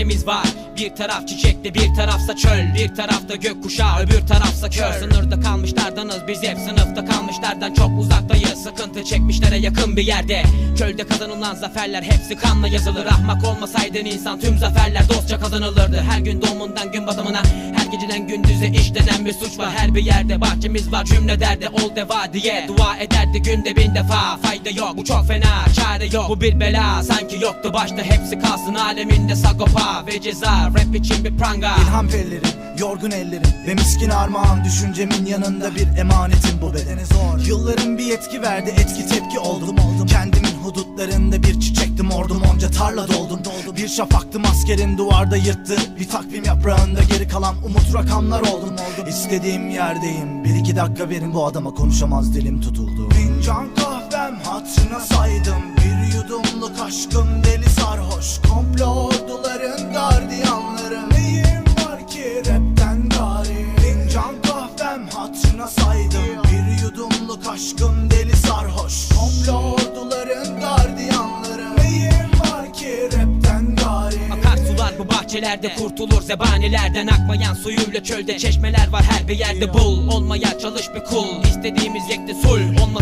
Bahçemiz var. Bir taraf çiçekli bir tarafsa çöl. Bir tarafta gökkuşağı öbür tarafsa kör. Sınırda kalmışlardanız biz hep sınıfta kalmışlardan çok uzaktayız. Sıkıntı çekmişlere yakın bir yerde. Çölde kazanılan zaferler hepsi kanla yazılır. Ahmak olmasaydın insan tüm zaferler dostça kazanılırdı. Her gün doğumundan gün batımına Her geceden gündüze işlenen bir suç var. Her bir yerde bahçemiz var cümle derdi ol deva diye. Dua ederdi günde bin defa Fayda yok bu çok fena çare yok. Bu bir bela sanki yoktu başta hepsi kalsın aleminde sagopa ve ceza. Rap için bir pranga. İlham pellerim, yorgun ellerim Ve miskin armağan düşüncemin yanında bir emanetim bu bedene zor. Yılların bir etki verdi etki tepki oldum. Oldum Kendimin hudutlarında bir çiçektim ordum onca tarla doldum. Doldum. Bir şafaktım askerin duvarda yırttı. Bir takvim yaprağında geri kalan umut rakamlar oldum. Oldum. İstediğim yerdeyim. Bir iki dakika verin bu adama konuşamaz dilim tutuldu. Fincan kahvem hatırına saydım aşkım deli sarhoş. Komplo orduların gardiyanları. Neyim var ki rapten gari. Akarsular bu bahçelerde kurtulur zebanilerden. Akmayan suyuyla çölde çeşmeler var her bir yerde. Bul Olmaya çalış bir kul. İstediğimiz yekte sul olmasın